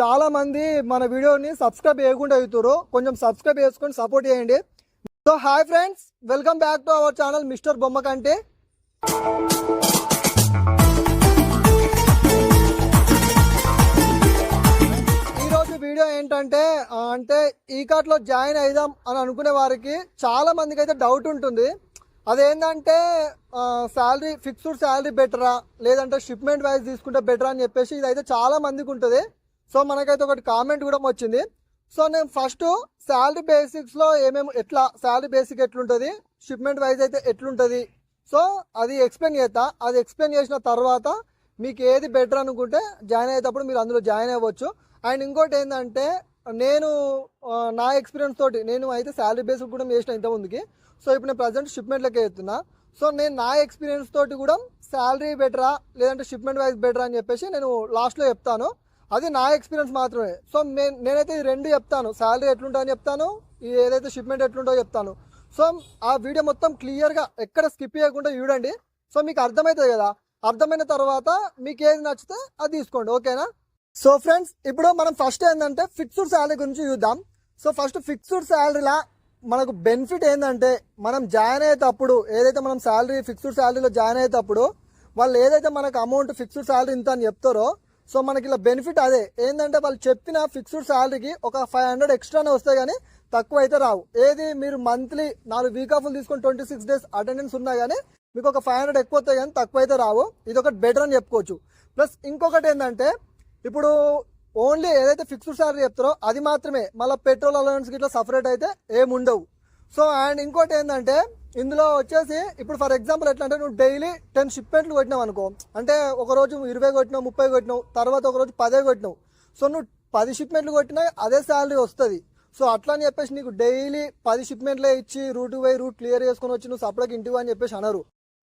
చాలా మంది మన వీడియోని సబ్స్క్రైబ్ చేయకుండా అవుతారు కొంచెం సబ్స్క్రైబ్ చేసుకొని సపోర్ట్ చేయండి. So hi friends welcome back to our channel mister బొమ్మ కంటే ఈరోజు వీడియో ఏంటంటే అంటే ఈ కార్ట్లో జాయిన్ అయిదాం అని అనుకునే వారికి చాలా మందికి అయితే డౌట్ ఉంటుంది అదేంటంటే శాలరీ ఫిక్స్డ్ శాలరీ బెటరా లేదంటే షిప్మెంట్ వైజ్ తీసుకుంటే బెటరా అని చెప్పేసి ఇదైతే చాలా మందికి ఉంటుంది. సో మనకైతే ఒకటి కామెంట్ కూడా వచ్చింది. సో నేను ఫస్ట్ శాలరీ బేసిక్స్లో ఏమేమి ఎట్లా శాలరీ బేసిక్ ఎట్లుంటుంది షిప్మెంట్ వైజ్ అయితే ఎట్లుంటుంది? సో అది ఎక్స్ప్లెయిన్ చేస్తా. అది ఎక్స్ప్లెయిన్ చేసిన తర్వాత మీకు ఏది బెటర్ అనుకుంటే జాయిన్ అయ్యేటప్పుడు మీరు అందులో జాయిన్ అవ్వచ్చు. అండ్ ఇంకోటి ఏంటంటే నేను నా ఎక్స్పీరియన్స్ తోటి నేను అయితే శాలరీ బేస్ కూడా చేసిన ఇంతకుముందుకి సో ఇప్పుడు నేను ప్రజెంట్ షిప్మెంట్లకే వెళ్తున్నా సో నేను నా ఎక్స్పీరియన్స్ తోటి కూడా శాలరీ బెటరా లేదంటే షిప్మెంట్ వైజ్ బెటరా అని చెప్పేసి నేను లాస్ట్లో చెప్తాను. అది నా ఎక్స్పీరియన్స్ మాత్రమే. సో నేనైతే ఈ రెండు చెప్తాను. శాలరీ ఎట్లుంటుందని చెప్తాను. ఈ ఏదైతే షిప్మెంట్ ఎట్లుంటో చెప్తాను. సో ఆ వీడియో మొత్తం క్లియర్గా ఎక్కడ స్కిప్ చేయకుండా చూడండి. సో మీకు అర్థమవుతుంది కదా? అర్థమైన తర్వాత మీకు ఏది నచ్చితే అది తీసుకోండి. ఓకేనా? సో ఫ్రెండ్స్ ఇప్పుడు మనం ఫస్ట్ ఏంటంటే ఫిక్స్డ్ శాలరీ గురించి చూద్దాం. సో ఫస్ట్ ఫిక్స్డ్ శాలరీలా మనకు బెనిఫిట్ ఏంటంటే మనం జాయిన్ అయ్యేటప్పుడు ఏదైతే మనం శాలరీ ఫిక్స్డ్ శాలరీలో జాయిన్ అయ్యేటప్పుడు వాళ్ళు ఏదైతే మనకు అమౌంట్ ఫిక్స్డ్ శాలరీ ఇంత అని చెప్తారో సో మనకి ఇలా బెనిఫిట్ అదే. ఏంటంటే వాళ్ళు చెప్పిన ఫిక్స్డ్ శాలరీకి ఒక ఫైవ్ హండ్రెడ్ ఎక్స్ట్రానే వస్తాయి కానీ తక్కువ అయితే రావు. ఏది మీరు మంత్లీ నాలుగు వీక్ ఆఫ్లు తీసుకొని ట్వంటీ సిక్స్ డేస్ అటెండెన్స్ ఉన్నా కానీ మీకు ఒక ఫైవ్ హండ్రెడ్ ఎక్కువ వస్తాయి కానీ తక్కువ అయితే రావు. ఇది ఒకటి బెటర్ అని చెప్పుకోవచ్చు. ప్లస్ ఇంకొకటి ఏంటంటే ఇప్పుడు ఓన్లీ ఏదైతే ఫిక్స్డ్ శాలరీ చెప్తారో అది మాత్రమే. మళ్ళీ పెట్రోల్ అలవెన్స్ ఇట్లా సపరేట్ అయితే ఏముండవు. సో అండ్ ఇంకోటి ఏంటంటే ఇందులో వచ్చేసి ఇప్పుడు ఫర్ ఎగ్జాంపుల్ ఎట్లా అంటే నువ్వు డైలీ టెన్ షిప్మెంట్లు కొట్టినావు అనుకో. అంటే ఒక రోజు ఇరవై కొట్టినావు ముప్పై కొట్టినావు తర్వాత ఒక రోజు పదే కొట్టినావు. సో నువ్వు పది షిప్మెంట్లు కొట్టినా అదే శాలరీ వస్తుంది. సో అట్లా అని చెప్పేసి నీకు డైలీ పది షిప్మెంట్లే ఇచ్చి రూట్ పోయి రూట్ క్లియర్ చేసుకొని వచ్చి నువ్వు సపరేట్గా ఇంటివా అని చెప్పేసి అనరు.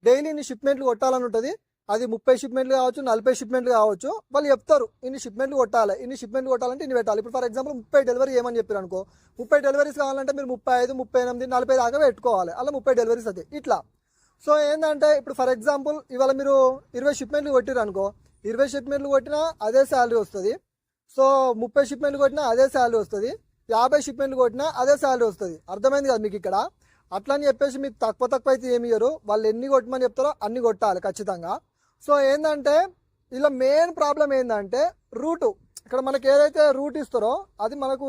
డైలీ నీ షిప్మెంట్లు కొట్టాలని ఉంటుంది. అది ముప్పై షిప్మెంట్లు కావచ్చు నలభై షిప్మెంట్లు కావచ్చు వాళ్ళు చెప్తారు ఇన్ని షిప్మెంట్లు కొట్టాలి ఇన్ని షిప్మెంట్లు కొట్టాలంటే ఇన్ని పెట్టాలి. ఇప్పుడు ఫర్ ఎగ్జాంపుల్ ముప్పై డెలివరీ ఏమని చెప్పారు అనుకో ముప్పై డెలివరీస్ కావాలంటే మీరు ముప్పై ఐదు ముప్పై ఎనిమిది నలభై దాకా పెట్టుకోవాలి అలా ముప్పై డెలివరీస్ అది ఇట్లా. సో ఏంటంటే ఇప్పుడు ఫర్ ఎగ్జాంపుల్ ఇవాళ మీరు ఇరవై షిప్మెంట్లు కొట్టిరు అనుకో ఇరవై షిప్మెంట్లు కొట్టినా అదే శాలరీ వస్తుంది. సో ముప్పై షిప్మెంట్లు కొట్టినా అదే శాలరీ వస్తుంది యాభై షిప్మెంట్లు కొట్టినా అదే శాలరీ వస్తుంది. అర్థమైంది కదా మీకు ఇక్కడ? అట్లా అని చెప్పేసి మీకు తక్కువ తక్కువ అయితే ఏమి ఇయ్యరు. వాళ్ళు ఎన్ని కొట్టమని చెప్తారో అన్ని కొట్టాలి ఖచ్చితంగా. సో ఏంటంటే ఇలా మెయిన్ ప్రాబ్లం ఏంటంటే రూటు ఇక్కడ మనకి ఏదైతే రూట్ ఇస్తారో అది మనకు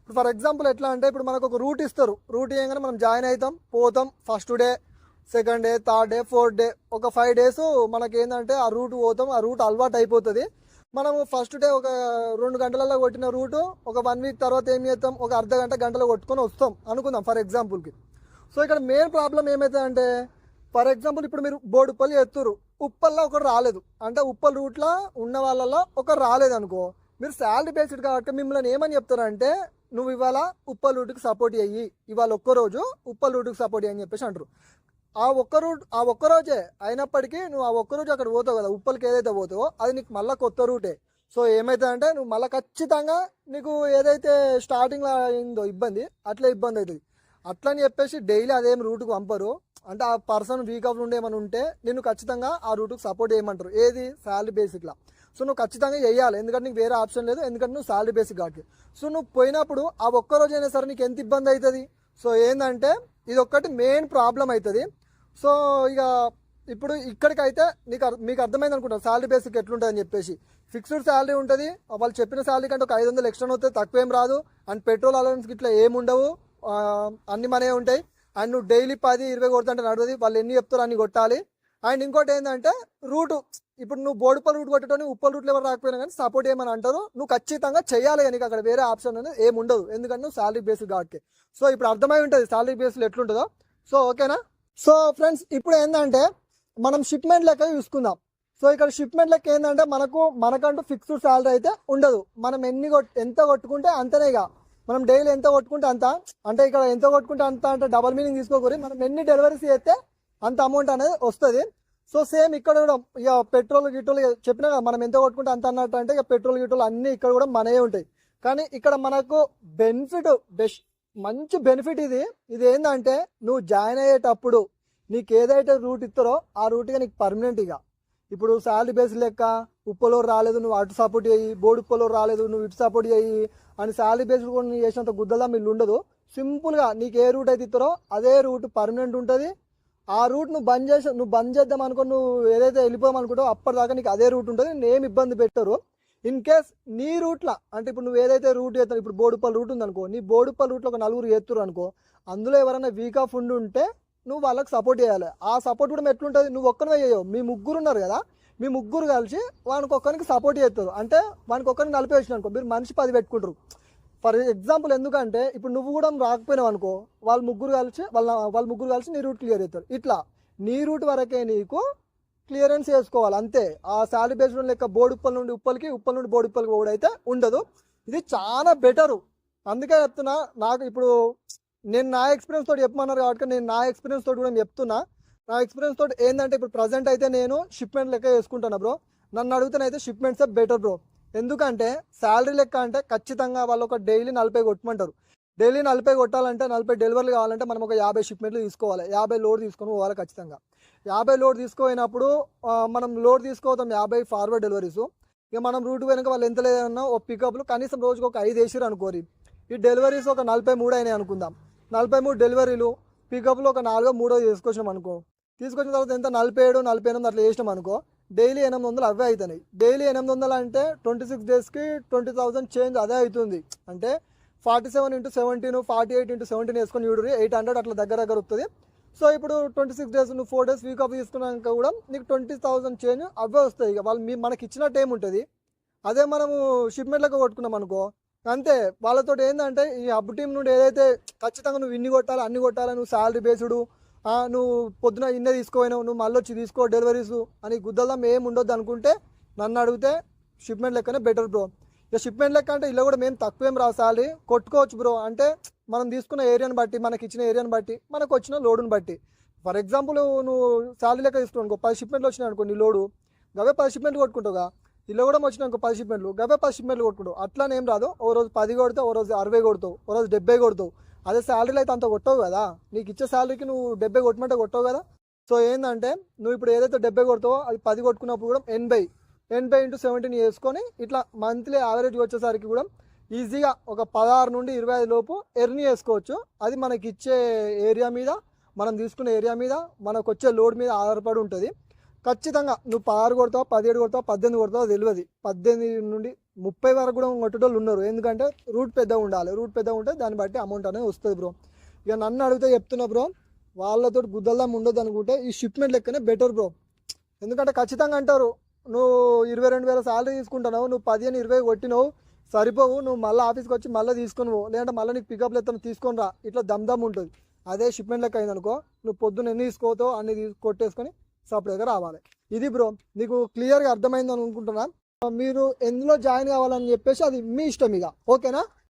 ఇప్పుడు ఫర్ ఎగ్జాంపుల్ ఎట్లా అంటే ఇప్పుడు మనకు ఒక రూట్ ఇస్తారు. రూట్ ఇవ్వగానే మనం జాయిన్ అవుతాం పోతాం first day second day third day fourth day ఒక ఫైవ్ డేస్ మనకి ఏంటంటే ఆ రూట్ పోతాం ఆ రూట్ అలవాటు అయిపోతుంది. మనము ఫస్ట్ డే ఒక రెండు గంటలలో కొట్టిన రూటు ఒక వన్ వీక్ తర్వాత ఏం చేస్తాం ఒక అర్ధ గంట గంటలో కొట్టుకొని వస్తాం అనుకుందాం ఫర్ ఎగ్జాంపుల్కి సో ఇక్కడ మెయిన్ ప్రాబ్లం ఏమవుతుందంటే ఫర్ ఎగ్జాంపుల్ ఇప్పుడు మీరు బోడుపల్లి ఎత్తురు ఉప్పల్లో ఒకరు రాలేదు. అంటే ఉప్పల్ రూట్లో ఉన్న వాళ్ళలో ఒకరు రాలేదు అనుకో మీరు శాలరీ బేస్డ్ కాబట్టి మిమ్మల్ని ఏమని చెప్తారంటే నువ్వు ఇవాళ ఉప్పల్ రూట్కి సపోర్ట్ అయ్యి ఇవాళ ఒక్కరోజు ఉప్పల్ రూట్కి సపోర్ట్ అయ్యి అని చెప్పేసి అంటారు. ఆ ఒక్క రూట్ ఆ ఒక్క రోజే అయినప్పటికీ నువ్వు ఆ ఒక్క రోజు అక్కడ పోతావు కదా ఉప్పలకి ఏదైతే పోతావో అది నీకు మళ్ళీ కొత్త రూటే. సో ఏమవుతుందంటే నువ్వు మళ్ళీ ఖచ్చితంగా నీకు ఏదైతే స్టార్టింగ్లో అయిందో ఇబ్బంది అట్లా ఇబ్బంది అవుతుంది. అట్లని అని చెప్పేసి డైలీ అదేం రూట్కి పంపరు. అంటే ఆ పర్సన్ వీక్ ఆఫ్ ఏమైనా ఉంటే నేను ఖచ్చితంగా ఆ రూట్కి సపోర్ట్ చేయమంటారు. ఏది? శాలరీ బేసిక్లా. సో నువ్వు ఖచ్చితంగా చేయాలి. ఎందుకంటే నీకు వేరే ఆప్షన్ లేదు. ఎందుకంటే నువ్వు శాలరీ బేసిక్ కాబట్టి. సో నువ్వు పోయినప్పుడు ఆ ఒక్క రోజు అయినా సరే నీకు ఎంత ఇబ్బంది అవుతుంది? సో ఏంటంటే ఇది ఒక్కటి మెయిన్ ప్రాబ్లం అవుతుంది. సో ఇక ఇప్పుడు ఇక్కడికైతే నీకు అర్- మీకు అర్థమైంది అనుకుంటా. శాలరీ బేసిక్ ఎట్లుంటుంది అని చెప్పేసి. ఫిక్స్డ్ శాలరీ ఉంటుంది. వాళ్ళు చెప్పిన శాలరీ కంటే ఒక ఐదు వందలు ఎక్స్ట్రా అవుతుంది తక్కువ ఏం రాదు. అండ్ పెట్రోల్ అలవెన్స్ ఇట్లా ఏముండవు. అన్ని మనే ఉంటాయి. అండ్ నువ్వు డైలీ పది ఇరవై కొడుతుంటే నడవది వాళ్ళు ఎన్ని చెప్తారో అన్ని కొట్టాలి. అండ్ ఇంకోటి ఏంటంటే రూటు ఇప్పుడు నువ్వు బోడుపల్ రూట్ కొట్టడం ఉప్పల్ రూట్లో ఎవరు రాకపోయినా కానీ సపోర్ట్ ఏమని అంటారు. నువ్వు ఖచ్చితంగా చేయాలి నీకు అక్కడ వేరే ఆప్షన్ అనేది ఏమి ఉండదు. ఎందుకంటే నువ్వు శాలరీ బేస్ కాబట్టి. సో ఇప్పుడు అర్థమై ఉంటుంది శాలరీ బేస్లో ఎట్లుంటుందో. సో ఓకేనా? సో ఫ్రెండ్స్ ఇప్పుడు ఏంటంటే మనం షిప్మెంట్ లెక్క చూసుకుందాం. సో ఇక్కడ షిప్మెంట్ లెక్క ఏంటంటే మనకు మనకంటూ ఫిక్స్డ్ శాలరీ అయితే ఉండదు. మనం ఎన్ని ఎంత కొట్టుకుంటే అంతనేగా. మనం డైలీ ఎంత కొట్టుకుంటే అంత అంటే ఇక్కడ ఎంత కొట్టుకుంటే అంత అంటే డబల్ మీనింగ్ తీసుకోకూరి మనం ఎన్ని డెలివరీస్ చేస్తే అంత అమౌంట్ అనేది వస్తుంది. సో సేమ్ ఇక్కడ కూడా ఇక పెట్రోల్ గిట్రోల్ చెప్పిన చెప్పినా కదా మనం ఎంత కొట్టుకుంటే అంత అన్నట్టు అంటే ఇక పెట్రోల్ గిట్రోల్ అన్ని ఇక్కడ కూడా మనయే ఉంటాయి. కానీ ఇక్కడ మనకు బెనిఫిట్ బెస్ట్ మంచి బెనిఫిట్ ఇది. ఇది ఏంటంటే నువ్వు జాయిన్ అయ్యేటప్పుడు నీకు ఏదైతే రూట్ ఇస్తారో ఆ రూట్గా నీకు పర్మనెంట్ ఇక. ఇప్పుడు శాలరీ బేస్ లెక్క ఉప్పలో రాలేదు నువ్వు అటు సపోర్ట్ చేయి బోర్డు ఉప్పలో రాలేదు నువ్వు ఇటు సపోర్ట్ చేయి అని శాలరీ బేస్ కూడా నువ్వు చేసినంత గుద్దలా మీరు ఉండదు. సింపుల్గా నీకు ఏ రూట్ అయితే ఇస్తారో అదే రూట్ పర్మనెంట్ ఉంటుంది. ఆ రూట్ నువ్వు బంద్ చేసి నువ్వు బంద్ చేద్దాం అనుకో నువ్వు ఏదైతే వెళ్ళిపోదాం అనుకుంటావు అప్పటిదాకా నీకు అదే రూట్ ఉంటుంది. నేను ఇబ్బంది పెట్టరు. ఇన్ కేస్ నీ రూట్లో అంటే ఇప్పుడు నువ్వు ఏదైతే రూట్ చేస్తావు ఇప్పుడు బోడుపల్లి రూట్ ఉందనుకో నీ బోడుపల్లి రూట్లో ఒక నలుగురు చేస్తున్నారు అనుకో అందులో ఎవరైనా వీక్ ఆఫ్ ఉండి ఉంటే నువ్వు వాళ్ళకి సపోర్ట్ చేయాలి. ఆ సపోర్ట్ కూడా ఎట్లుంటుంది? నువ్వు ఒక్కనే చేయవు. మీ ముగ్గురు ఉన్నారు కదా? మీ ముగ్గురు కలిసి వానికి ఒక్కరికి సపోర్ట్ చేస్తారు. అంటే వానికి ఒక్కరిని నలిపి అనుకో మీరు మనిషి పది పెట్టుకుంటారు. ఫర్ ఎగ్జాంపుల్ ఎందుకంటే ఇప్పుడు నువ్వు కూడా రాకపోయినావు అనుకో వాళ్ళ ముగ్గురు కలిసి వాళ్ళ వాళ్ళ ముగ్గురు కలిసి నీ రూట్ క్లియర్ అవుతారు ఇట్లా నీ రూట్ వరకే నీకు క్లియరెన్స్ చేసుకోవాలి అంతే. ఆ శాలరీ బేస్డ్ లెక్క బోర్డు ఉప్పల నుండి ఉప్పలకి ఉప్పల నుండి బోర్డు ఉప్పలకి కూడా అయితే ఉండదు. ఇది చాలా బెటరు అందుకే చెప్తున్నా నాకు ఇప్పుడు నేను నా ఎక్స్పీరియన్స్ తోటి చెప్పమన్నారు కాబట్టి నేను నా ఎక్స్పీరియన్స్ తోటి కూడా చెప్తున్నా. నా ఎక్స్పీరియన్స్ తోటి ఏంటంటే ఇప్పుడు ప్రజెంట్ అయితే నేను షిప్మెంట్ లెక్క వేసుకుంటాను బ్రో నన్ను అడుగుతానైతే షిప్మెంట్సే బెటర్ బ్రో ఎందుకంటే శాలరీ లెక్క అంటే ఖచ్చితంగా వాళ్ళు ఒక డైలీ నలభై కొట్టమంటారు. డైలీ నలభై కొట్టాలంటే నలభై డెలివరీలు కావాలంటే మనం ఒక యాభై షిప్మెంట్లు తీసుకోవాలి. యాభై లోడ్ తీసుకొని పోవాలి ఖచ్చితంగా. యాభై లోడ్ తీసుకుపోయినప్పుడు మనం లోడ్ తీసుకోవతాం యాభై ఫార్వర్డ్ డెలివరీస్ ఇక మనం రూట్ పోయినాక వాళ్ళు ఎంత లేదన్నా ఒక పికప్లు కనీసం రోజుకు ఒక ఐదు వేసిరు అనుకోరి. ఈ డెలివరీస్ ఒక నలభై మూడు అయినాయి అనుకుందాం. నలభై మూడు డెలివరీలు పికప్లో ఒక నాలుగో మూడో తీసుకొచ్చినాం అనుకో. తీసుకొచ్చిన తర్వాత ఎంత? నలభై ఏడు నలభై ఎనిమిది అట్లా చేసినాం అనుకో. డైలీ ఎనిమిది వందలు అవే అవుతున్నాయి డైలీ ఎనిమిది వందలు అంటే ట్వంటీ సిక్స్ డేస్కి ట్వంటీ థౌసండ్ చేంజ్ అదే అవుతుంది. అంటే forty seven into seventeen forty eight into seventeen వేసుకొని చూడరు ఎయిట్ హండ్రెడ్ అట్లా దగ్గర దగ్గర వస్తుంది సో ఇప్పుడు ట్వంటీ సిక్స్ డేస్ నువ్వు ఫోర్ డేస్ వీక్ ఆఫ్ తీసుకున్నాక కూడా నీకు ట్వంటీ థౌసండ్ చేంజ్ అవే వస్తాయి. ఇక వాళ్ళు మీ మనకి ఇచ్చిన టైం ఉంటుంది అదే మనము షిప్మెంట్లకు కొట్టుకున్నాం అనుకో. అంతే వాళ్ళతో ఏంటంటే ఈ హబ్ టీం నుండి ఏదైతే ఖచ్చితంగా నువ్వు ఇన్ని కొట్టాలి అన్ని కొట్టాలి నువ్వు శాలరీ బేస్డు నువ్వు పొద్దున ఇన్నే తీసుకోయినావు నువ్వు మళ్ళీ వచ్చి తీసుకో డెలివరీస్ అని గుద్దల్లం ఏం ఉండొద్దు అనుకుంటే నన్ను అడిగితే షిప్మెంట్ లెక్కనే బెటర్ బ్రో ఇక షిప్మెంట్ లెక్క అంటే ఇలా కూడా మేము తక్కువేం రావు శాలరీ కొట్టుకోవచ్చు బ్రో అంటే మనం తీసుకున్న ఏరియాని బట్టి మనకి ఇచ్చిన ఏరియాని బట్టి మనకు వచ్చిన లోడుని బట్టి. ఫర్ ఎగ్జాంపుల్ నువ్వు శాలరీ లెక్క తీసుకున్నావు అనుకో పది షిప్మెంట్లు వచ్చినాయి అనుకో నీ లోడు గవే పది షిప్మెంట్లు కొట్టుకుంటావుగా. ఇలా కూడా వచ్చినాయి అనుకో పది షిప్మెంట్లు గవే పది షిప్మెంట్లు కొట్టుకుంటావు అట్లానే ఏం రాదు. ఓ రోజు పది కొడతావు ఓ రోజు అరవై కొడతావు. ఓ రోజు డెబ్బై కొడతావు. అదే శాలరీలో అయితే అంత కొట్టవు కదా. నీకు ఇచ్చే శాలరీకి నువ్వు డెబ్బై కొట్టమంటే కొట్టవు కదా. సో ఏంటంటే నువ్వు ఇప్పుడు ఏదైతే డెబ్బై కొడతావో అది పది కొట్టుకున్నప్పుడు కూడా ఎనభై. ఎనభై ఇంటూ సెవెంటీన్ వేసుకొని ఇట్లా మంత్లీ యావరేజ్ వచ్చేసరికి కూడా ఈజీగా ఒక పదహారు నుండి ఇరవై ఐదు లోపు ఎర్నీ చేసుకోవచ్చు. అది మనకి ఇచ్చే ఏరియా మీద మనం తీసుకునే ఏరియా మీద మనకు వచ్చే లోడ్ మీద ఆధారపడి ఉంటుంది. ఖచ్చితంగా నువ్వు ఆరు కొడతావు పదిహేడు కొడతావు పద్దెనిమిది కొడతావు తెలియదు. పద్దెనిమిది నుండి ముప్పై వరకు కూడా కొట్టేటోళ్ళు ఉన్నారు. ఎందుకంటే రూట్ పెద్దగా ఉండాలి. రూట్ పెద్దగా ఉంటే దాన్ని బట్టి అమౌంట్ అనేది వస్తుంది బ్రో ఇక నన్ను అడిగితే చెప్తున్నా బ్రో వాళ్ళతో గుద్దల్దాం ఉండదు అనుకుంటే ఈ షిప్మెంట్ లెక్కనే బెటర్ బ్రో ఎందుకంటే ఖచ్చితంగా అంటారు నువ్వు ఇరవై రెండు వేల సాలరీ తీసుకుంటున్నావు నువ్వు పదిహేను ఇరవై కొట్టినావు సరిపోవు నువ్వు మళ్ళీ ఆఫీస్కి వచ్చి మళ్ళీ తీసుకొని పో. లేదంటే మళ్ళీ నీకు పికప్లు ఎత్తాను తీసుకొని రా. ఇట్లా దమ్ దమ్ ఉంటుంది. అదే షిప్మెంట్ లెక్క అయిందనుకో నువ్వు పొద్దున్న ఎన్ని తీసుకోతావు అన్ని తీసు కొట్టేసుకొని సపరేట్గా రావాలి. ఇది బ్రో నీకు క్లియర్గా అర్థమైందని అనుకుంటున్నా మీరు ఎందులో జాయిన్ కావాలని చెప్పేసి అది మీ ఇష్టం ఇక. ఓకేనా?